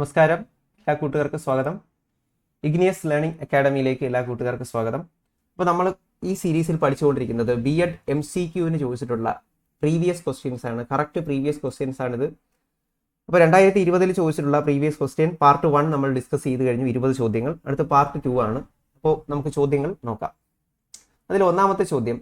നമസ്കാരം. എല്ലാ കൂട്ടുകാർക്കും സ്വാഗതം. ഇഗ്നിയസ് ലേണിംഗ് അക്കാഡമിയിലേക്ക് എല്ലാ കൂട്ടുകാർക്കും സ്വാഗതം. അപ്പോൾ നമ്മൾ ഈ സീരീസിൽ പഠിച്ചുകൊണ്ടിരിക്കുന്നത് ബി എഡ് എം സി ക്യൂവിന് ചോദിച്ചിട്ടുള്ള പ്രീവിയസ് ക്വസ്റ്റ്യൻസ് ആണ്. കറക്റ്റ് പ്രീവിയസ് ക്വസ്റ്റ്യൻസ് ആണിത്. അപ്പോൾ രണ്ടായിരത്തി ഇരുപതിൽ ചോദിച്ചിട്ടുള്ള പ്രീവിയസ് ക്വസ്റ്റ്യൻ പാർട്ട് വൺ നമ്മൾ ഡിസ്കസ് ചെയ്ത് കഴിഞ്ഞു ഇരുപത് ചോദ്യങ്ങൾ. അടുത്ത പാർട്ട് ടു ആണ്. അപ്പോൾ നമുക്ക് ചോദ്യങ്ങൾ നോക്കാം. അതിൽ ഒന്നാമത്തെ ചോദ്യം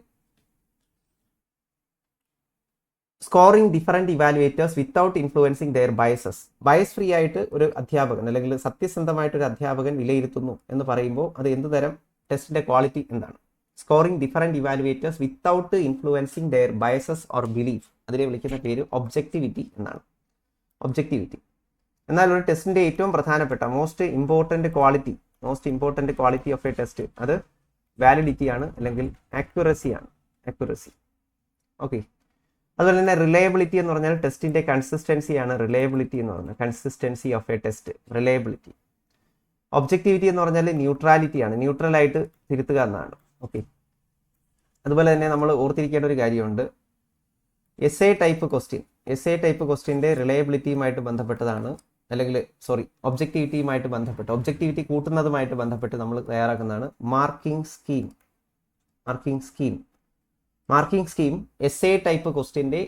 scoring different evaluators without influencing their biases bias free ആയിട്ട് ഒരു അധ്യാപകൻ അല്ലെങ്കിൽ സത്യസന്ധമായിട്ട് ഒരു അധ്യാപകൻ വിലയിരുത്തുന്നു എന്ന് പറയുമ്പോൾ അത് എന്ത് തരം ടെസ്റ്റിന്റെ ക്വാളിറ്റി എന്താണ്? Scoring different evaluators without influencing their biases or belief അതിനെ വിളിക്കുന്ന പേര് ഒബ്ജക്ടിവിറ്റി എന്നാണ്. ഒബ്ജക്ടിവിറ്റി എന്നാൽ ഒരു ടെസ്റ്റിന്റെ ഏറ്റവും പ്രധാനപ്പെട്ട most important quality most important quality of a test അത് വാലിഡിറ്റി ആണ് അല്ലെങ്കിൽ ആക്യുറസി ആണ്. ആക്യുറസി ഓക്കെ അതുപോലെ തന്നെ റിലയബിലിറ്റി എന്ന് പറഞ്ഞാൽ ടെസ്റ്റിന്റെ കൺസിസ്റ്റൻസി ആണ് റിലയബിലിറ്റി എന്ന് പറഞ്ഞാൽ consistency of a test reliability objectivity എന്ന് പറഞ്ഞാൽ ന്യൂട്രാലിറ്റി ആണ്. ന്യൂട്രൽ ആയിട്ട് തിരുത്തുക എന്നാണ്. ഓക്കെ അതുപോലെ തന്നെ നമ്മൾ ഓർത്തിരിക്കേണ്ട ഒരു കാര്യമുണ്ട്. S A type question S A type ക്വസ്റ്റ്യന്റെ റിലയബിലിറ്റിയുമായിട്ട് ബന്ധപ്പെട്ടതാണ്. അല്ലെങ്കിൽ സോറി ഒബ്ജക്ടിവിറ്റിയുമായിട്ട് ബന്ധപ്പെട്ട്. ഒബ്ജക്ടിവിറ്റി കൂട്ടുന്നതുമായിട്ട് ബന്ധപ്പെട്ട് നമ്മൾ തയ്യാറാക്കുന്നതാണ് marking scheme marking scheme marking scheme S A type ക്വസ്റ്റ്യന്റെ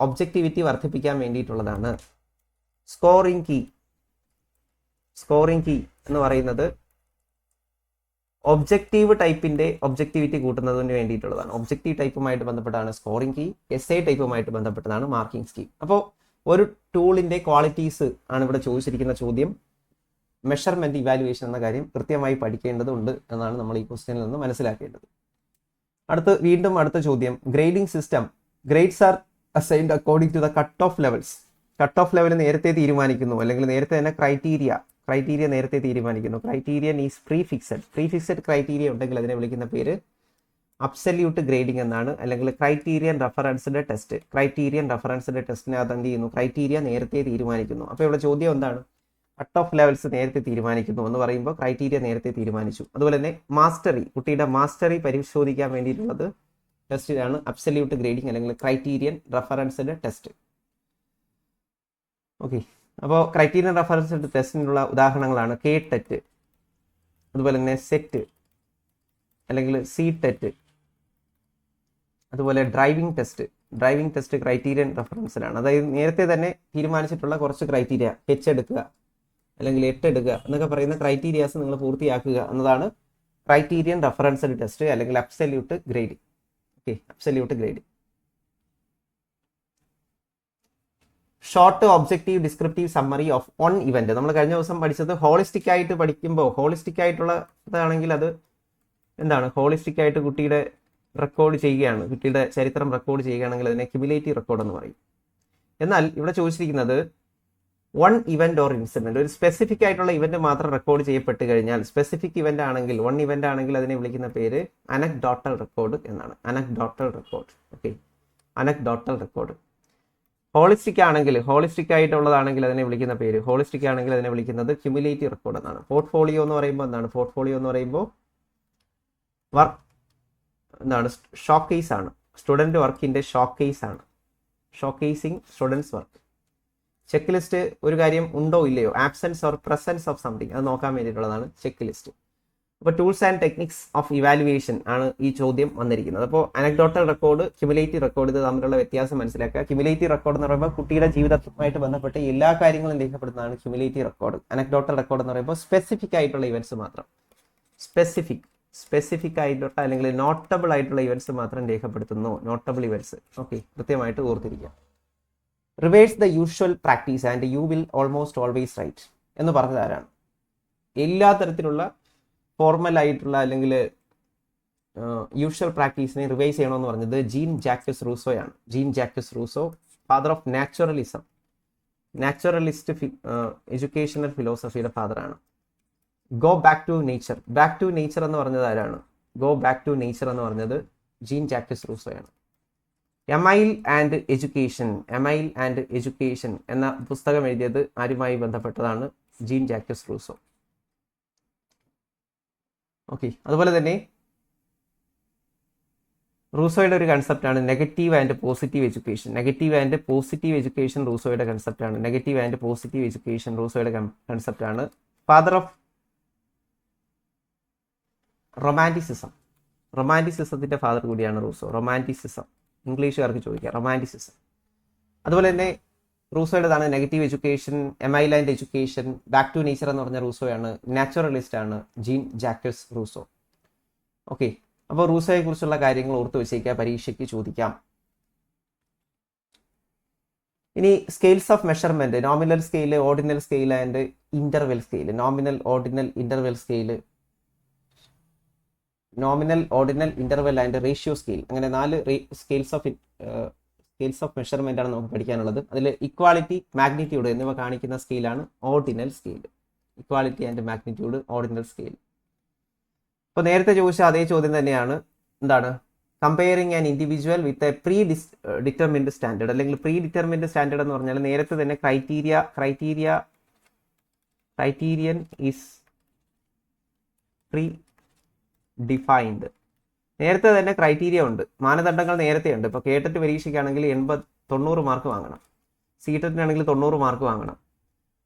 objectivity വർദ്ധിപ്പിക്കാൻ വേണ്ടിയിട്ടുള്ളതാണ്. Scoring key. സ്കോറിംഗ് കീ എന്ന് പറയുന്നത് ഒബ്ജക്റ്റീവ് ടൈപ്പിന്റെ ഒബ്ജക്റ്റിവിറ്റി കൂട്ടുന്നതിന് വേണ്ടിയിട്ടുള്ളതാണ്. ഒബ്ജക്റ്റീവ് ടൈപ്പുമായിട്ട് ബന്ധപ്പെട്ടാണ് സ്കോറിംഗ് കീ. എസ് എ ടൈപ്പുമായിട്ട് ബന്ധപ്പെട്ടതാണ് മാർക്കിംഗ് സ്കീം. അപ്പോൾ ഒരു ടൂളിന്റെ ക്വാളിറ്റീസ് ആണ് ഇവിടെ ചോദിച്ചിരിക്കുന്ന ചോദ്യം. മെഷർമെന്റ് ഇവാലുവേഷൻ എന്ന കാര്യം കൃത്യമായി പഠിക്കേണ്ടതുണ്ട് എന്നാണ് നമ്മൾ ഈ ക്വസ്റ്റ്യനിൽ നിന്ന് മനസ്സിലാക്കേണ്ടത്. അടുത്ത് വീണ്ടും അടുത്ത ചോദ്യം. Grading system grades are assigned according to the cut off levels cut off level നേരത്തെ തീരുമാനിക്കുന്നു. അല്ലെങ്കിൽ നേരത്തെ തന്നെ ക്രൈറ്റീരിയ ക്രൈറ്റീരിയ നേരത്തെ തീരുമാനിക്കുന്നു. Criterion is prefixed prefixed criteria ഉണ്ടെങ്കിൽ അതിനെ വിളിക്കുന്ന പേര് അബ്സല്യൂട്ട് ഗ്രേഡിംഗ് എന്നാണ്. അല്ലെങ്കിൽ ക്രൈറ്റീരിയൻ റെഫറൻസിന്റെ ടെസ്റ്റ് ക്രൈറ്റീരിയൻ റെഫറൻസിന്റെ ടെസ്റ്റിനകത്ത് എന്ത് ചെയ്യുന്നു? ക്രൈറ്റീരിയ നേരത്തെ തീരുമാനിക്കുന്നു. അപ്പോൾ ഇവിടെ ചോദ്യം എന്താണ്? കട്ട് ഓഫ് ലെവൽസ് നേരത്തെ തീരുമാനിക്കുന്നു എന്ന് പറയുമ്പോൾ ക്രൈറ്റീരിയ നേരത്തെ തീരുമാനിച്ചു. അതുപോലെ തന്നെ മാസ്റ്ററി കുട്ടിയുടെ മാസ്റ്ററി പരിശോധിക്കാൻ വേണ്ടിയിട്ടുള്ളത് ടെസ്റ്റിലാണ് അബ്സല്യൂട്ട് ഗ്രേഡിംഗ് അല്ലെങ്കിൽ ക്രൈറ്റീരിയൻ റെഫറൻസിന്റെ ടെസ്റ്റ് ഓക്കെ അപ്പോൾ ക്രൈറ്റീരിയൻ റെഫറൻസ് ടെസ്റ്റിനുള്ള ഉദാഹരണങ്ങളാണ് കെ ടെറ്റ് അതുപോലെ തന്നെ സെറ്റ് അല്ലെങ്കിൽ സി ടെറ്റ് അതുപോലെ driving test driving test criterion റെഫറൻസിലാണ് അതായത് നേരത്തെ തന്നെ തീരുമാനിച്ചിട്ടുള്ള കുറച്ച് ക്രൈറ്റീരിയ എച്ച് എടുക്കുക. അല്ലെങ്കിൽ എട്ട് എടുക്കുക എന്നൊക്കെ പറയുന്ന ക്രൈറ്റീരിയാസ് നിങ്ങൾ പൂർത്തിയാക്കുക എന്നതാണ് ക്രൈറ്റീരിയൻ റെഫറൻസഡ് ടെസ്റ്റ് അല്ലെങ്കിൽ absolute grading okay absolute grading short objective descriptive summary of one event നമ്മൾ കഴിഞ്ഞ ദിവസം പഠിച്ചത് ഹോളിസ്റ്റിക് ആയിട്ട് പഠിക്കുമ്പോൾ ഹോളിസ്റ്റിക് ആയിട്ടുള്ള ഇതാണെങ്കിൽ അത് എന്താണ്? ഹോളിസ്റ്റിക് ആയിട്ട് കുട്ടിയുടെ റെക്കോർഡ് ചെയ്യുകയാണ്. കുട്ടിയുടെ ചരിത്രം റെക്കോർഡ് ചെയ്യുകയാണെങ്കിൽ അതിനെ ക്യുമുലേറ്റീവ് റെക്കോർഡ് എന്ന് പറയും. എന്നാൽ ഇവിടെ ചോദിച്ചിരിക്കുന്നത് വൺ ഇവന്റ് ഓർ ഇൻസിഡന്റ് ഒരു സ്പെസിഫിക് ആയിട്ടുള്ള ഇവന്റ് മാത്രം റെക്കോർഡ് ചെയ്യപ്പെട്ട് കഴിഞ്ഞാൽ സ്പെസിഫിക് ഇവന്റ് ആണെങ്കിൽ വൺ ഇവന്റ് ആണെങ്കിൽ അതിനെ വിളിക്കുന്ന പേര് അനക് ഡോട്ടൽ റെക്കോർഡ് എന്നാണ്. അനക് ഡോട്ടൽ record okay anecdotal record holistic ആണെങ്കിൽ ഹോളിസ്റ്റിക് ആയിട്ടുള്ളതാണെങ്കിൽ അതിനെ വിളിക്കുന്ന പേര്. ഹോളിസ്റ്റിക് ആണെങ്കിൽ അതിനെ വിളിക്കുന്നത് ക്യുമുലേറ്റീവ് റെക്കോർഡ് എന്നാണ്. പോർട്ട്ഫോളിയോ എന്ന് പറയുമ്പോൾ എന്താണ്? പോർട്ട്ഫോളിയോ എന്ന് പറയുമ്പോൾ വർക്ക് എന്താണ്? ഷോക്കേസ് ആണ്. സ്റ്റുഡന്റ് വർക്കിന്റെ ഷോക്കേസ് ആണ്. Showcasing students work check list ഒരു കാര്യം ഉണ്ടോ ഇല്ലയോ? Absence or presence of something അത് നോക്കാൻ വേണ്ടിയിട്ടുള്ളതാണ് ചെക്ക് ലിസ്റ്റ് അപ്പോൾ tools and techniques of evaluation ആണ് ഈ ചോദ്യം വന്നിരിക്കുന്നത്. അപ്പോൾ അനക്ഡോട്ടൽ റെക്കോർഡ് ക്യുമുലേറ്റീവ് റെക്കോർഡ് ഇത് തമ്മിലുള്ള വ്യത്യാസം മനസ്സിലാക്കുക. ക്യുമുലേറ്റീവ് റെക്കോർഡ് എന്ന് പറയുമ്പോൾ കുട്ടിയുടെ ജീവിതവുമായിട്ട് ബന്ധപ്പെട്ട് എല്ലാ കാര്യങ്ങളും രേഖപ്പെടുത്തുന്നതാണ് ക്യുമുലേറ്റീവ് റെക്കോർഡ് അനക്ഡോട്ടൽ റെക്കോർഡ് എന്ന് പറയുമ്പോൾ സ്പെസിഫിക് ആയിട്ടുള്ള ഇവന്റ്സ് മാത്രം. സ്പെസിഫിക് സ്പെസിഫിക് ആയിട്ടുള്ള അല്ലെങ്കിൽ നോട്ടബിൾ ആയിട്ടുള്ള ഇവന്റ്സ് മാത്രം രേഖപ്പെടുത്തുന്നു. നോട്ടബിൾ ഇവന്റ്സ് ഓക്കെ കൃത്യമായിട്ട് ഓർത്തിരിക്കുക. Reverse the usual practice and you will almost always right എന്ന് പറഞ്ഞത് ആരാണ് എല്ലാ തരത്തിലുള്ള ഫോർമൽ ആയിട്ടുള്ള അല്ലെങ്കിൽ യൂഷ്വൽ പ്രാക്ടീസിനെ റിവൈസ് ചെയ്യണമെന്ന് പറഞ്ഞത് Jean Jacques റൂസോയാണ്. Jean Jacques Rousseau father of naturalism naturalist educational ഫിലോസഫിയുടെ ഫാദറാണ് go back to nature back to nature എന്ന് പറഞ്ഞത് ആരാണ് ഗോ ബാക്ക് ടു നേച്ചർ എന്ന് പറഞ്ഞത് Jean Jacques റൂസോയാണ്. Emile and education Emile and education എന്ന പുസ്തകം എഴുതിയത് ആരുമായി ബന്ധപ്പെട്ടതാണ് ജീൻ ജാക്കസ് റൂസോ. ഓക്കെ അതുപോലെ തന്നെ റൂസോയുടെ ഒരു കൺസെപ്റ്റാണ് negative and positive education negative and positive education റൂസോയുടെ കൺസെപ്റ്റാണ് നെഗറ്റീവ് ആൻഡ് പോസിറ്റീവ് എഡ്യൂക്കേഷൻ റൂസോയുടെ കൺസെപ്റ്റാണ് ഫാദർ ഓഫ് റൊമാന്റിസിസം റൊമാന്റിസിസത്തിന്റെ ഫാദർ കൂടിയാണ് റൂസോ. റൊമാന്റിസിസം ഇംഗ്ലീഷുകാർക്ക് ചോദിക്കാം. റൊമാന്റിസിസം അതുപോലെ തന്നെ റൂസോയുടേതാണ് negative education Emile and education back to nature എന്ന് പറഞ്ഞ റൂസോയാണ് നാച്ചുറലിസ്റ്റ് ആണ് ജീൻ ജാക്കസ് റൂസോ ഓക്കെ അപ്പോൾ റൂസോയെ കുറിച്ചുള്ള കാര്യങ്ങൾ ഓർത്ത് വെച്ചേക്കുക പരീക്ഷയ്ക്ക് ചോദിക്കാം. ഇനി scales of measurement nominal scale ordinal scale and interval scale nominal ordinal interval scale nominal ordinal interval and ratio scale അങ്ങനെ നാല് scales of scales of measurement ആണ് നമുക്ക് പഠിക്കാനുള്ളത്. അതിൽ ഇക്വാളിറ്റി മാഗ്നിറ്റ്യൂഡ് എന്നിവ കാണിക്കുന്ന സ്കെയിലാണ് ordinal scale equality and magnitude ordinal scale അപ്പോൾ നേരത്തെ ചോദിച്ച അതേ ചോദ്യം തന്നെയാണ്. എന്താണ്? Comparing an individual with a pre dis determined standard അല്ലെങ്കിൽ പ്രീ ഡിറ്റർമിൻഡ് സ്റ്റാൻഡേർഡ് എന്ന് പറഞ്ഞാൽ നേരത്തെ തന്നെ criteria criteria criterion is pre defined. നേരത്തെ തന്നെ ക്രൈറ്റീരിയ ഉണ്ട്. മാനദണ്ഡങ്ങൾ നേരത്തെ ഉണ്ട്. ഇപ്പോൾ കേട്ടിട്ട് പരീക്ഷയ്ക്കാണെങ്കിൽ എൺപത് തൊണ്ണൂറ് മാർക്ക് വാങ്ങണം. സീറ്ററ്റിനാണെങ്കിൽ തൊണ്ണൂറ് മാർക്ക് വാങ്ങണം.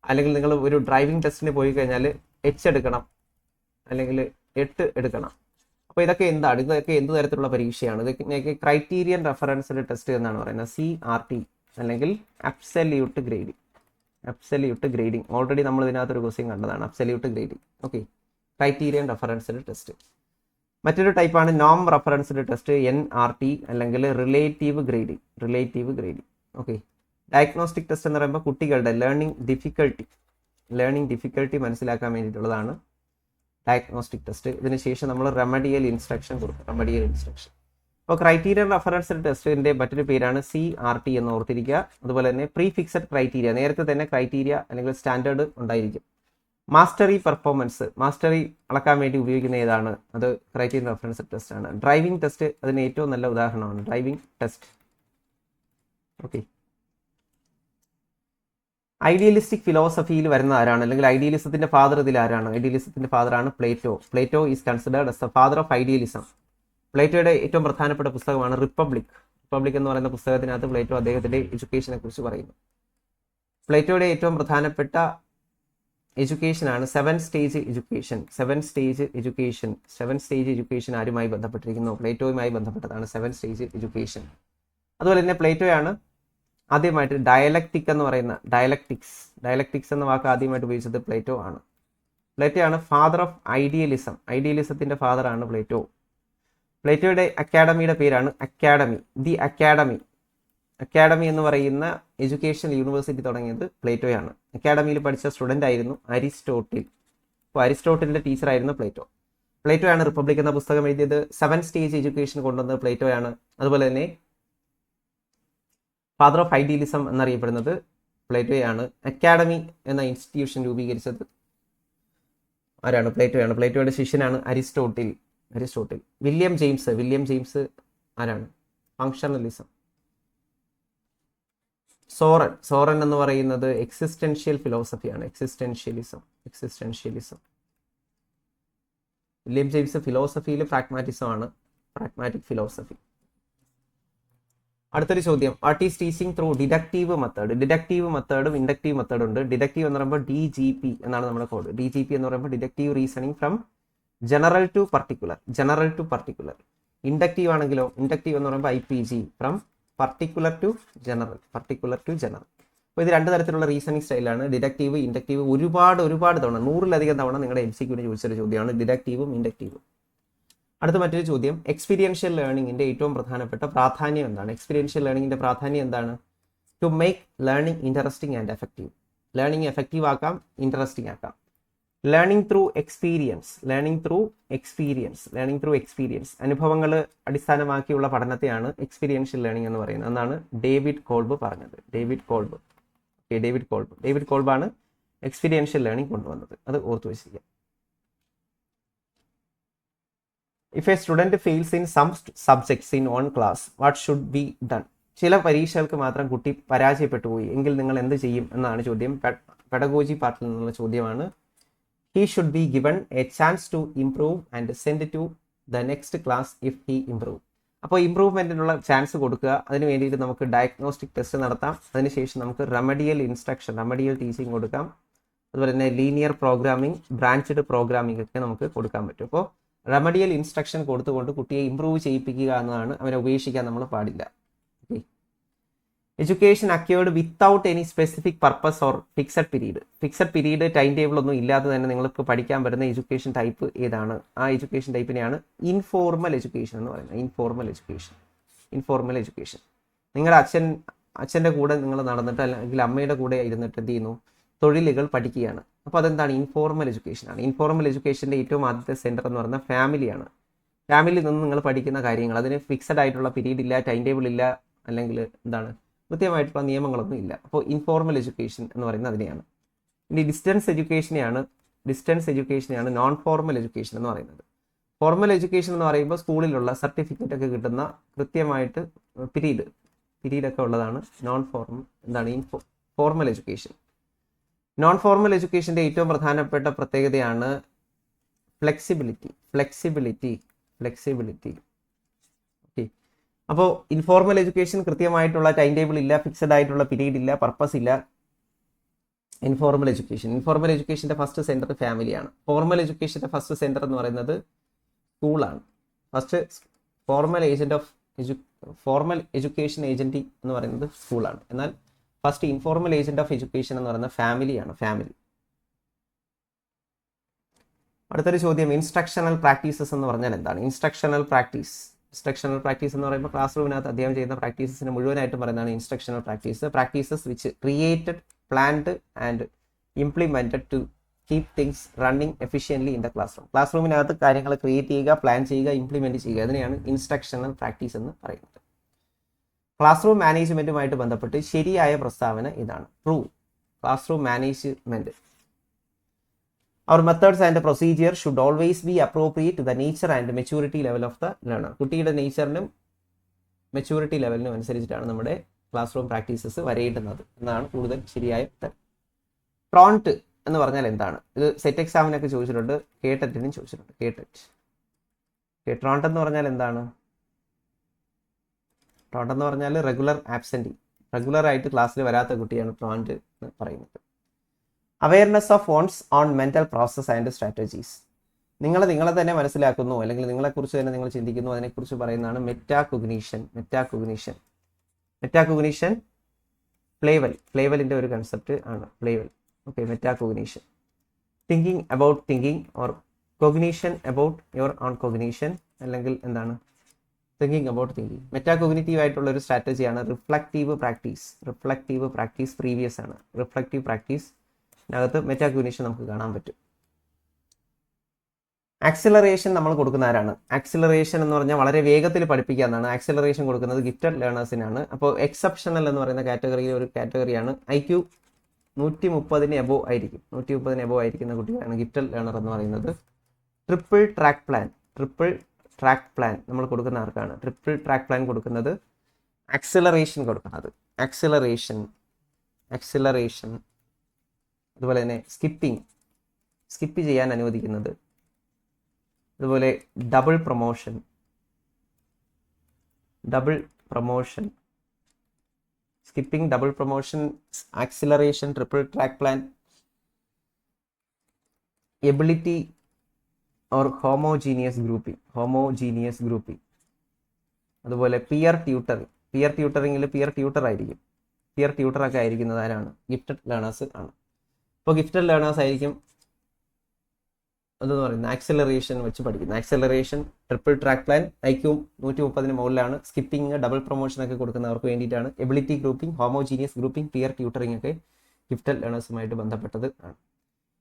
അല്ലെങ്കിൽ നിങ്ങൾ ഒരു ഡ്രൈവിംഗ് ടെസ്റ്റിന് പോയി കഴിഞ്ഞാൽ എച്ച് എടുക്കണം. അല്ലെങ്കിൽ എട്ട് എടുക്കണം. അപ്പോൾ ഇതൊക്കെ എന്താണ്? ഇതൊക്കെ എന്ത് തരത്തിലുള്ള പരീക്ഷയാണ്? ഇതൊക്കെ ക്രൈറ്റീരിയൻ റെഫറൻസിന്റെ ടെസ്റ്റ് എന്നാണ് പറയുന്നത്. സി ആർ ടി അല്ലെങ്കിൽ absolute grading. Absolute grading. Already നമ്മൾ ഇതിനകത്തൊരു ക്വസ്റ്റ്യൻ കണ്ടതാണ്. Absolute grading. ഓക്കെ ക്രൈറ്റീരിയൻ റെഫറൻസിന്റെ ടെസ്റ്റ്. മറ്റൊരു ടൈപ്പാണ് നോം referenced test N R T അല്ലെങ്കിൽ relative grading relative grading. Okay diagnostic test എന്ന് പറയുമ്പോൾ കുട്ടികളുടെ ലേണിംഗ് ഡിഫിക്കൽട്ടി ലേണിംഗ് ഡിഫിക്കൽട്ടി മനസ്സിലാക്കാൻ വേണ്ടിയിട്ടുള്ളതാണ് ഡയഗ്നോസ്റ്റിക് ടെസ്റ്റ് ഇതിനുശേഷം നമ്മൾ റെമഡിയൽ ഇൻസ്ട്രക്ഷൻ കൊടുക്കും റെമഡിയൽ ഇൻസ്ട്രക്ഷൻ അപ്പോൾ ക്രൈറ്റീരിയൻ റെഫറൻസ്ഡ് ടെസ്റ്റിന്റെ മറ്റൊരു പേരാണ് സി ആർ ടി എന്ന് ഓർത്തിരിക്കുക. അതുപോലെ തന്നെ പ്രീ ഫിക്സഡ് ക്രൈറ്റീരിയ നേരത്തെ തന്നെ ക്രൈറ്റീരിയ അല്ലെങ്കിൽ സ്റ്റാൻഡേർഡ് ഉണ്ടായിരിക്കും. മാസ്റ്ററി പെർഫോമൻസ് മാസ്റ്ററി അളക്കാൻ വേണ്ടി ഉപയോഗിക്കുന്ന ഏതാണ്? അത് ക്രൈറ്റീരിയൻ റെഫറൻസ് ടെസ്റ്റ് ആണ്. ഡ്രൈവിംഗ് ടെസ്റ്റ് അതിന് ഏറ്റവും നല്ല ഉദാഹരണമാണ്. ഡ്രൈവിംഗ് ടെസ്റ്റ് ഓക്കെ ഐഡിയലിസ്റ്റിക് ഫിലോസഫിയിൽ വരുന്ന ആരാണ്? അല്ലെങ്കിൽ ഐഡിയലിസത്തിന്റെ ഫാദർ ഇതിൽ ആരാണ്? ഐഡിയലിസത്തിന്റെ ഫാദറാണ് Plato Plato is considered as the father of idealism പ്ലേറ്റോയുടെ ഏറ്റവും പ്രധാനപ്പെട്ട പുസ്തകമാണ് റിപ്പബ്ലിക് റിപ്പബ്ലിക് എന്ന് പറയുന്ന പുസ്തകത്തിനകത്ത് പ്ലേറ്റോ അദ്ദേഹത്തിന്റെ എഡ്യൂക്കേഷനെ കുറിച്ച് പറയുന്നു. പ്ലേറ്റോയുടെ ഏറ്റവും പ്രധാനപ്പെട്ട എഡ്യൂക്കേഷനാണ് seven stage education seven stage education seven stage education ആരുമായി ബന്ധപ്പെട്ടിരിക്കുന്നു? പ്ലേറ്റോയുമായി ബന്ധപ്പെട്ടതാണ് സെവൻ സ്റ്റേജ് എഡ്യൂക്കേഷൻ അതുപോലെ തന്നെ പ്ലേറ്റോയാണ് ആദ്യമായിട്ട് ഡയലക്റ്റിക് എന്ന് പറയുന്ന ഡയലക്റ്റിക്സ് ഡയലക്റ്റിക്സ് എന്ന വാക്ക് ആദ്യമായിട്ട് ഉപയോഗിച്ചത് പ്ലേറ്റോ ആണ്. പ്ലേറ്റോ ആണ് ഫാദർ ഓഫ് ഐഡിയലിസം ഐഡിയലിസത്തിന്റെ ഫാദർ ആണ് പ്ലേറ്റോ. പ്ലേറ്റോയുടെ അക്കാഡമിയുടെ പേരാണ് അക്കാഡമി ദി അക്കാഡമി അക്കാഡമി എന്ന് പറയുന്ന എഡ്യൂക്കേഷൻ യൂണിവേഴ്സിറ്റി തുടങ്ങിയത് പ്ലേറ്റോയാണ് അക്കാഡമിയിൽ പഠിച്ച സ്റ്റുഡന്റ് ആയിരുന്നു അരിസ്റ്റോട്ടിൽ അപ്പോൾ അരിസ്റ്റോട്ടിലിന്റെ ടീച്ചറായിരുന്നു പ്ലേറ്റോ പ്ലേറ്റോയാണ് റിപ്പബ്ലിക് എന്ന പുസ്തകം എഴുതിയത്. സെവൻ സ്റ്റേജ് എഡ്യൂക്കേഷൻ കൊണ്ടുവന്നത് പ്ലേറ്റോയാണ് അതുപോലെ തന്നെ ഫാദർ ഓഫ് ഐഡിയലിസം എന്നറിയപ്പെടുന്നത് പ്ലേറ്റോയാണ് അക്കാഡമി എന്ന ഇൻസ്റ്റിറ്റ്യൂഷൻ രൂപീകരിച്ചത് ആരാണ്? പ്ലേറ്റോയാണ് പ്ലേറ്റോയുടെ ശിഷ്യനാണ് Aristotle Aristotle William James William James ആരാണ്? ഫങ്ഷണലിസം സോറൻ സോറൻ എന്ന് പറയുന്നത് എക്സിസ്റ്റൻഷ്യൽ ഫിലോസഫിയാണ് എക്സിസ്റ്റൻഷ്യലിസം എക്സിസ്റ്റൻഷ്യലിസം വില്യം ജെയിംസ് ഫിലോസഫിയിൽ പ്രാഗ്മാറ്റിസം ആണ്. പ്രാഗ്മാറ്റിക് ഫിലോസഫി അടുത്തൊരു ചോദ്യം. What is teaching through deductive method deductive മെത്തേഡും inductive മെത്തേഡും ഉണ്ട്. ഡിഡക്റ്റീവ് എന്ന് പറയുമ്പോൾ ഡി ജി പി എന്നാണ് നമ്മുടെ കോഡ് ഡി ജി പി എന്ന് പറയുമ്പോൾ deductive reasoning from general to particular general to particular inductive ആണെങ്കിലോ? ഇൻഡക്റ്റീവ് എന്ന് പറയുമ്പോൾ I P G from particular to general particular to general അപ്പോൾ ഇത് രണ്ട് തരത്തിലുള്ള റീസണിങ് സ്റ്റൈലാണ് ഡിഡക്റ്റീവ് ഇൻഡക്റ്റീവ് ഒരുപാട് ഒരുപാട് തവണ നൂറിലധികം തവണ നിങ്ങളുടെ എം സിക്യൂവിന് ചോദിച്ചൊരു ചോദ്യമാണ് ഡിഡക്റ്റീവും ഇൻഡക്റ്റീവും അടുത്ത മറ്റൊരു ചോദ്യം എക്സ്പീരിയൻഷ്യൽ ലേണിംഗിന്റെ ഏറ്റവും പ്രധാനപ്പെട്ട പ്രാധാന്യം എന്താണ്? എക്സ്പീരിയൻഷ്യൽ ലേണിംഗിന്റെ പ്രാധാന്യം എന്താണ്? To make learning interesting and effective learning effective ആക്കാം ഇൻട്രസ്റ്റിംഗ് ആക്കാം. Learning through experience learning through experience learning through experience അനുഭവങ്ങൾ അടിസ്ഥാനമാക്കിയുള്ള പഠനത്തെയാണ് എക്സ്പീരിയൻഷ്യൽ ലേണിംഗ് എന്ന് പറയുന്നത്. എന്നാണ് ഡേവിഡ് കോൾബ് പറഞ്ഞത്. David Kolb. Okay David Kolb. David കോൾബാണ് experiential learning കൊണ്ടുവന്നത്. അത് ഓർത്തു വെച്ചിരിക്കുക. If a student fails in some subjects in on class what should be done ചില പരീക്ഷകൾക്ക് മാത്രം കുട്ടി പരാജയപ്പെട്ടു പോയി. എങ്കിൽ നിങ്ങൾ എന്ത് ചെയ്യും എന്നാണ് ചോദ്യം. പെഡഗോജി പാർട്ടിൽ നിന്നുള്ള ചോദ്യമാണ് he should be given a chance to improve and send to the next class if he improve അപ്പോൾ ഇമ്പ്രൂവ്മെന്റിനുള്ള ചാൻസ് കൊടുക്കുക. അതിന് വേണ്ടിയിട്ട് നമുക്ക് ഡയഗ്നോസ്റ്റിക് ടെസ്റ്റ് നടത്താം. അതിനുശേഷം നമുക്ക് റെമഡിയൽ ഇൻസ്ട്രക്ഷൻ റെമഡിയൽ ടീച്ചിങ് കൊടുക്കാം. അതുപോലെ തന്നെ ലീനിയർ പ്രോഗ്രാമിംഗ് ബ്രാഞ്ചഡ് പ്രോഗ്രാമിംഗ് ഒക്കെ നമുക്ക് കൊടുക്കാൻ പറ്റും. അപ്പോൾ റെമഡിയൽ ഇൻസ്ട്രക്ഷൻ കൊടുത്തുകൊണ്ട് കുട്ടിയെ ഇമ്പ്രൂവ് ചെയ്യിപ്പിക്കുക എന്നതാണ് അവനെ ഉപേക്ഷിക്കാൻ നമ്മൾ പാടില്ല. Education acquired without any specific purpose or fixed period fixed period timetable ഒന്നും ഇല്ലാതെ തന്നെ നിങ്ങൾക്ക് പഠിക്കാൻ പറ്റുന്ന എഡ്യൂക്കേഷൻ ടൈപ്പ് ഏതാണ്? ആ എഡ്യൂക്കേഷൻ ടൈപ്പിനെയാണ് ഇൻഫോർമൽ എഡ്യൂക്കേഷൻ എന്ന് പറയുന്നത്. ഇൻഫോർമൽ എഡ്യൂക്കേഷൻ ഇൻഫോർമൽ എഡ്യൂക്കേഷൻ നിങ്ങളുടെ അച്ഛൻ അച്ഛന്റെ കൂടെ നിങ്ങൾ നടന്നിട്ട് അല്ലെങ്കിൽ അമ്മയുടെ കൂടെ ഇരുന്നിട്ട് എന്ത് ചെയ്യുന്നു? തൊഴിലുകൾ പഠിക്കുകയാണ്. അപ്പോൾ അതെന്താണ്? ഇൻഫോർമൽ എഡ്യൂക്കേഷൻ ആണ്. ഇൻഫോർമൽ എഡ്യൂക്കേഷന്റെ ഏറ്റവും ആദ്യത്തെ സെന്റർ എന്ന് പറയുന്നത് ഫാമിലിയാണ് ഫാമിലിയിൽ നിന്ന് നിങ്ങൾ പഠിക്കുന്ന കാര്യങ്ങൾ. അതിന് ഫിക്സഡ് ആയിട്ടുള്ള പീരീഡ് ഇല്ല ടൈം ടേബിൾ ഇല്ല അല്ലെങ്കിൽ എന്താണ്? കൃത്യമായിട്ടുള്ള നിയമങ്ങളൊന്നും ഇല്ല. അപ്പോൾ ഇൻഫോർമൽ എഡ്യൂക്കേഷൻ എന്ന് പറയുന്നത് അതിനെയാണ്. ഇനി ഡിസ്റ്റൻസ് എഡ്യൂക്കേഷനെയാണ് ഡിസ്റ്റൻസ് എഡ്യൂക്കേഷനെയാണ് നോൺ ഫോർമൽ എഡ്യൂക്കേഷൻ എന്ന് പറയുന്നത്. ഫോർമൽ എഡ്യൂക്കേഷൻ എന്ന് പറയുമ്പോൾ സ്കൂളിലുള്ള സർട്ടിഫിക്കറ്റ് ഒക്കെ കിട്ടുന്ന കൃത്യമായിട്ട് പിരീഡ് പിരീഡൊക്കെ ഉള്ളതാണ് നോൺ ഫോർമൽ എന്താണ് informal education non formal എഡ്യൂക്കേഷന്റെ ഏറ്റവും പ്രധാനപ്പെട്ട പ്രത്യേകതയാണ് ഫ്ലെക്സിബിലിറ്റി ഫ്ലെക്സിബിലിറ്റി ഫ്ലെക്സിബിലിറ്റി അപ്പോൾ ഇൻഫോർമൽ എഡ്യൂക്കേഷൻ കൃത്യമായിട്ടുള്ള ടൈം ടേബിൾ ഇല്ല ഫിക്സഡ് ആയിട്ടുള്ള പീരീഡ് ഇല്ല പർപ്പസ് ഇല്ല. ഇൻഫോർമൽ എഡ്യൂക്കേഷൻ ഇൻഫോർമൽ എഡ്യൂക്കേഷന്റെ ഫസ്റ്റ് സെന്റർ ഫാമിലിയാണ് ഫോർമൽ എഡ്യൂക്കേഷന്റെ ഫസ്റ്റ് സെന്റർ എന്ന് പറയുന്നത് സ്കൂളാണ് first formal agent of edu formal education agency എന്ന് പറയുന്നത് സ്കൂളാണ് എന്നാൽ first informal agent of education എന്ന് പറയുന്നത് ഫാമിലിയാണ് ഫാമിലി അടുത്തൊരു ചോദ്യം ഇൻസ്ട്രക്ഷണൽ പ്രാക്ടീസസ് എന്ന് പറഞ്ഞാൽ എന്താണ്? ഇൻസ്ട്രക്ഷണൽ പ്രാക്ടീസ് ഇൻസ്ട്രക്ഷണൽ പ്രാക്ടീസ് എന്ന് പറയുമ്പോൾ ക്ലാസ് റൂമിനകത്ത് അദ്ദേഹം ചെയ്യുന്ന പ്രാക്ടീസസിന് മുഴുവനായിട്ടും പറയുന്നതാണ് instructional practice practices which created planned and implemented to keep things running efficiently in the classroom class റൂമിനകത്ത് കാര്യങ്ങൾ ക്രിയേറ്റ് ചെയ്യുക പ്ലാൻ ചെയ്യുക ഇംപ്ലിമെന്റ് ചെയ്യുക അതിനെയാണ് ഇൻസ്ട്രക്ഷണൽ പ്രാക്ടീസ് എന്ന് പറയുന്നത്. ക്ലാസ് റൂം മാനേജ്മെന്റുമായിട്ട് ബന്ധപ്പെട്ട് ശരിയായ പ്രസ്താവന ഇതാണ്. True classroom management our methods and procedure should always be appropriate the nature and maturity level of the learner കുട്ടിയുടെ നേച്ചറിനും മെച്യൂരിറ്റി ലെവലിനും അനുസരിച്ചിട്ടാണ് നമ്മുടെ ക്ലാസ് റൂം പ്രാക്ടീസസ് വരേണ്ടുന്നത് എന്നാണ് കൂടുതൽ ശരിയായ പ്രോൺട്ട് എന്ന് പറഞ്ഞാൽ എന്താണ്? ഇത് സെറ്റ് എക്സാമിനൊക്കെ ചോദിച്ചിട്ടുണ്ട്. കേട്ടറ്റിനും ചോദിച്ചിട്ടുണ്ട്. കേട്ടറ്റ് ട്രോണ്ട് എന്ന് പറഞ്ഞാൽ എന്താണ്? ട്രോണ്ട് എന്ന് പറഞ്ഞാൽ റെഗുലർ ആബ്സെന്റി റെഗുലർ ആയിട്ട് ക്ലാസ്സിൽ വരാത്ത കുട്ടിയാണ് ട്രോണ്ട് എന്ന് പറയുന്നത്. Awareness of one's own mental process and strategies നിങ്ങൾ നിങ്ങളെ തന്നെ മനസ്സിലാക്കുന്നു അല്ലെങ്കിൽ നിങ്ങളെക്കുറിച്ച് തന്നെ നിങ്ങൾ ചിന്തിക്കുന്നു അതിനെക്കുറിച്ച് പറയുന്നതാണ് മെറ്റാകുഗ്നീഷൻ മെറ്റാകുഗ്നീഷൻ മെറ്റാകുഗ്നീഷൻ പ്ലേവൽ പ്ലേവലിന്റെ ഒരു കൺസെപ്റ്റ് ആണ് Flavell okay metacognition thinking about thinking or cognition about your own cognition അല്ലെങ്കിൽ എന്താണ്? തിങ്കിങ് അബൌട്ട് തിങ്കിങ് മെറ്റാകോഗ്നേറ്റീവ് ആയിട്ടുള്ള ഒരു സ്ട്രാറ്റജിയാണ് reflective practice reflective practice previous ആണ്. റിഫ്ലക്റ്റീവ് പ്രാക്ടീസ് അതിനകത്ത് മെറ്റാകോഗ്നീഷൻ നമുക്ക് കാണാൻ പറ്റും. ആക്സിലറേഷൻ നമ്മൾ കൊടുക്കുന്ന ആരാണ്? ആക്സിലറേഷൻ എന്ന് പറഞ്ഞാൽ വളരെ വേഗത്തിൽ പഠിപ്പിക്കുക എന്നാണ്. ആക്സിലറേഷൻ കൊടുക്കുന്നത് ഗിഫ്റ്റഡ് ലേണേഴ്സിനാണ് അപ്പോൾ എക്സെപ്ഷണൽ എന്ന് പറയുന്ന കാറ്റഗറിയിൽ ഒരു കാറ്റഗറിയാണ് ഐ ക്യു നൂറ്റി മുപ്പതിന് എബോ ആയിരിക്കും. നൂറ്റി മുപ്പതിന് എബോ ആയിരിക്കുന്ന കുട്ടികളാണ് ഗിഫ്റ്റഡ് ലേണർ എന്ന് പറയുന്നത്. Triple track plan triple track plan നമ്മൾ കൊടുക്കുന്ന ആർക്കാണ്? ട്രിപ്പിൾ ട്രാക്ക് പ്ലാൻ കൊടുക്കുന്നത് ആക്സിലറേഷൻ കൊടുക്കുന്നത്. ആക്സിലറേഷൻ ആക്സിലറേഷൻ അതുപോലെ തന്നെ സ്കിപ്പിംഗ് സ്കിപ്പ് ചെയ്യാൻ അനുവദിക്കുന്നത്. അതുപോലെ double promotion double promotion skipping double promotion acceleration triple track plan ability or homogeneous grouping homogeneous grouping അതുപോലെ പിയർ ട്യൂട്ടർ പിയർ ട്യൂട്ടറിങ്ങിൽ പിയർ ട്യൂട്ടർ ആയിരിക്കും. പിയർ ട്യൂട്ടറൊക്കെ ആരാണ്? ഗിഫ്റ്റഡ് ലേണേഴ്സ് ആണ്. അപ്പോൾ ഗിഫ്റ്റഡ് ലേണേഴ്സ് ആയിരിക്കും അതെന്ന് പറയുന്നത്. ആക്സിലറേഷൻ വെച്ച് പഠിക്കുന്നത്. ആക്സിലറേഷൻ ട്രിപ്പിൾ ട്രാക്ക് പ്ലാൻ ഐക്യവും നൂറ്റി മുപ്പതിന് മുകളിലാണ്. സ്കിപ്പിംഗ് ഡബിൾ പ്രൊമോഷൻ ഒക്കെ കൊടുക്കുന്നവർക്ക് വേണ്ടിയിട്ടാണ്. Ability grouping homogeneous grouping peer tutoring ഒക്കെ ഗിഫ്റ്റഡ് ലേണേഴ്സുമായിട്ട് ബന്ധപ്പെട്ടത് ആണ്.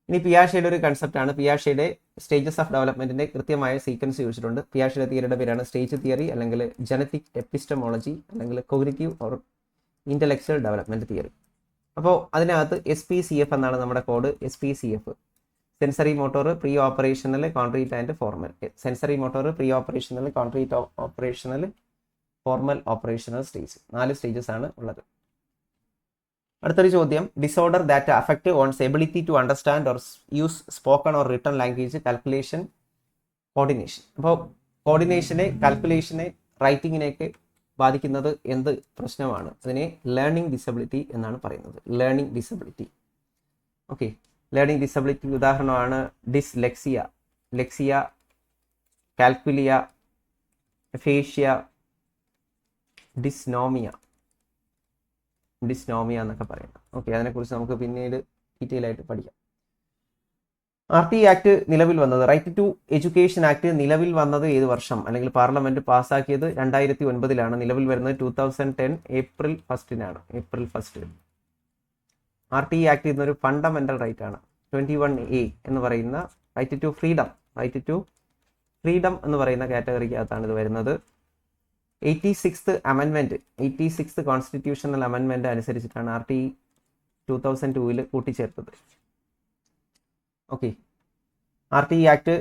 ഇനി പിയാഷയുടെ ഒരു കൺസെപ്റ്റ് ആണ്. പിയാഷയുടെ സ്റ്റേജസ് ഓഫ് ഡെവലപ്മെന്റിന്റെ കൃത്യമായ സീക്വൻസ് ചോദിച്ചിട്ടുണ്ട്. പിയാഷയുടെ തിയറിയുടെ പേരാണ് സ്റ്റേജ് തിയറി അല്ലെങ്കിൽ ജനറ്റിക് എപ്പിസ്റ്റമോളജി അല്ലെങ്കിൽ cognitive or intellectual development theory അപ്പോൾ അതിനകത്ത് എസ് പി സി എഫ് എന്നാണ് നമ്മുടെ code S P C F sensory motor pre operational concrete and formal sensory motor pre operational concrete operational formal operational stage നാല് stages ആണ് ഉള്ളത്. അടുത്തൊരു ചോദ്യം. Disorder that affect one's ability to understand or use spoken or written language calculation coordination അപ്പോൾ കോർഡിനേഷനെ കാൽക്കുലേഷനെ റൈറ്റിങ്ങിനെയൊക്കെ ബാധിക്കുന്നത് എന്ത് പ്രശ്നമാണ്? അതിനെ ലേണിംഗ് ഡിസബിലിറ്റി എന്നാണ് പറയുന്നത്. Learning disability okay learning disability ഉദാഹരണമാണ് ഡിസ്ലെക്സിയ ലെക്സിയ കാൽക്കുലിയ ഫേഷ്യ ഡിസ്നോമിയ ഡിസ്നോമിയ എന്നൊക്കെ പറയുന്നത്. ഓക്കെ അതിനെക്കുറിച്ച് നമുക്ക് പിന്നീട് ഡീറ്റെയിൽ ആയിട്ട് പഠിക്കാം. ആർ ടി ആക്ട് നിലവിൽ വന്നത് റൈറ്റ് ടു എഡ്യൂക്കേഷൻ ആക്ട് നിലവിൽ വന്നത് ഏത് വർഷം? അല്ലെങ്കിൽ പാർലമെന്റ് പാസ്സാക്കിയത് രണ്ടായിരത്തി ഒൻപതിലാണ് നിലവിൽ വരുന്നത് ടൂ തൗസൻഡ് ടെൻ ഏപ്രിൽ ഫസ്റ്റിനാണ് April first R T act ഇന്നൊരു ഫണ്ടമെന്റൽ റൈറ്റ് ആണ്. ട്വന്റി വൺ എ എന്ന് പറയുന്ന right to freedom right to freedom എന്ന് പറയുന്ന കാറ്റഗറിക്കകത്താണ് ഇത് വരുന്നത്. Eighty six അമെൻമെന്റ് eighty six constitutional അമെൻമെന്റ് അനുസരിച്ചിട്ടാണ് ആർ ടി ടൂ തൗസൻഡ് ടൂവിൽ കൂട്ടിച്ചേർത്തത്. ഓക്കെ ആർ ടി ആക്ട്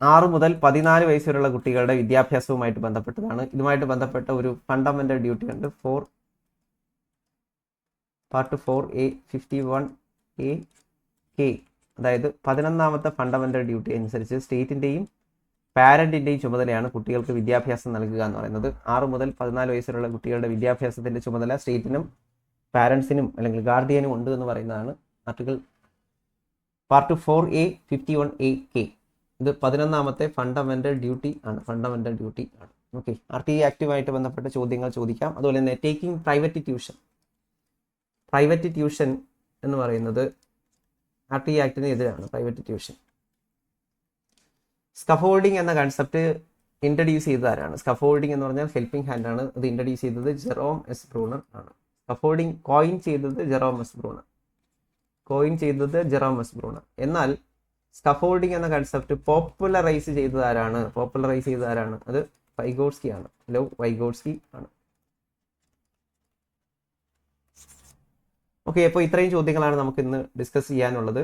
ആറ് മുതൽ പതിനാല് വയസ്സ് വരെയുള്ള കുട്ടികളുടെ വിദ്യാഭ്യാസവുമായിട്ട് ബന്ധപ്പെട്ടതാണ്. ഇതുമായിട്ട് ബന്ധപ്പെട്ട ഒരു ഫണ്ടമെന്റൽ ഡ്യൂട്ടി ഉണ്ട്. Four part four A fifty one A K അതായത് പതിനൊന്നാമത്തെ ഫണ്ടമെന്റൽ ഡ്യൂട്ടി അനുസരിച്ച് സ്റ്റേറ്റിന്റെയും പാരന്റിന്റെയും ചുമതലയാണ് കുട്ടികൾക്ക് വിദ്യാഭ്യാസം നൽകുക എന്ന് പറയുന്നത്. ആറ് മുതൽ പതിനാല് വയസ്സുള്ള കുട്ടികളുടെ വിദ്യാഭ്യാസത്തിന്റെ ചുമതല സ്റ്റേറ്റിനും പാരന്റ്സിനും അല്ലെങ്കിൽ ഗാർഡിയനും ഉണ്ട് എന്ന് പറയുന്നതാണ്. Article part four A fifty one A K ഇത് പതിനൊന്നാമത്തെ ഫണ്ടമെന്റൽ ഡ്യൂട്ടി ആണ്. ഫണ്ടമെന്റൽ ഡ്യൂട്ടി ആണ്. ഓക്കെ ആർ ടി ആക്റ്റീവായിട്ട് ബന്ധപ്പെട്ട ചോദ്യങ്ങൾ ചോദിക്കാം. അതുപോലെ തന്നെ taking private tuition private tuition എന്ന് പറയുന്നത് ആർ ടി ആക്ടിന് എതിരാണ്. പ്രൈവറ്റ് ട്യൂഷൻ സ്കഫോൾഡിംഗ് എന്ന കൺസെപ്റ്റ് ഇൻട്രൊഡ്യൂസ് ചെയ്തതാരാണ്? സ്കഫോൾഡിംഗ് എന്ന് പറഞ്ഞാൽ ഹെൽപ്പിംഗ് ഹാൻഡ് ആണ്. ഇത് ഇൻട്രൊഡ്യൂസ് ചെയ്തത് ജെറോം എസ് ബ്രൂണർ ആണ്. സ്കഫോൾഡിംഗ് കോയിൻ ചെയ്തത് ജെറോം എസ് ബ്രൂണർ കോയിൻ ചെയ്തത് ജെറോം എസ് ബ്രൂണർ എന്നാൽ സ്കഫോൾഡിംഗ് എന്ന കൺസെപ്റ്റ് പോപ്പുലറൈസ് ചെയ്തത് ആരാണ്? പോപ്പുലറൈസ് ചെയ്തത് ആരാണ്? അത് വൈഗോഡ്സ്കി ആണ്. ലോ വൈഗോഡ്സ്കി ആണ്. ഓക്കെ അപ്പോൾ ഇത്രയും ചോദ്യങ്ങളാണ് നമുക്ക് ഇന്ന് ഡിസ്കസ് ചെയ്യാനുള്ളത്.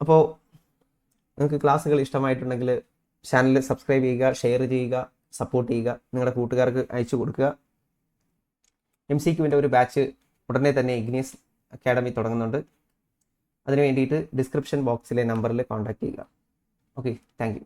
അപ്പോൾ നിങ്ങൾക്ക് ക്ലാസ്സുകൾ ഇഷ്ടമായിട്ടുണ്ടെങ്കിൽ ചാനൽ സബ്സ്ക്രൈബ് ചെയ്യുക ഷെയർ ചെയ്യുക സപ്പോർട്ട് ചെയ്യുക നിങ്ങളുടെ കൂട്ടുകാർക്ക് അയച്ചു കൊടുക്കുക. എം സി ക്യുവിന്റെ ഒരു ബാച്ച് ഉടനെ തന്നെ ഇഗ്നിയസ് അക്കാഡമി തുടങ്ങുന്നുണ്ട്. അതിനു വേണ്ടിയിട്ട് ഡിസ്ക്രിപ്ഷൻ ബോക്സിലെ നമ്പറിൽ കോൺടാക്ട് ചെയ്യുക. Okay thank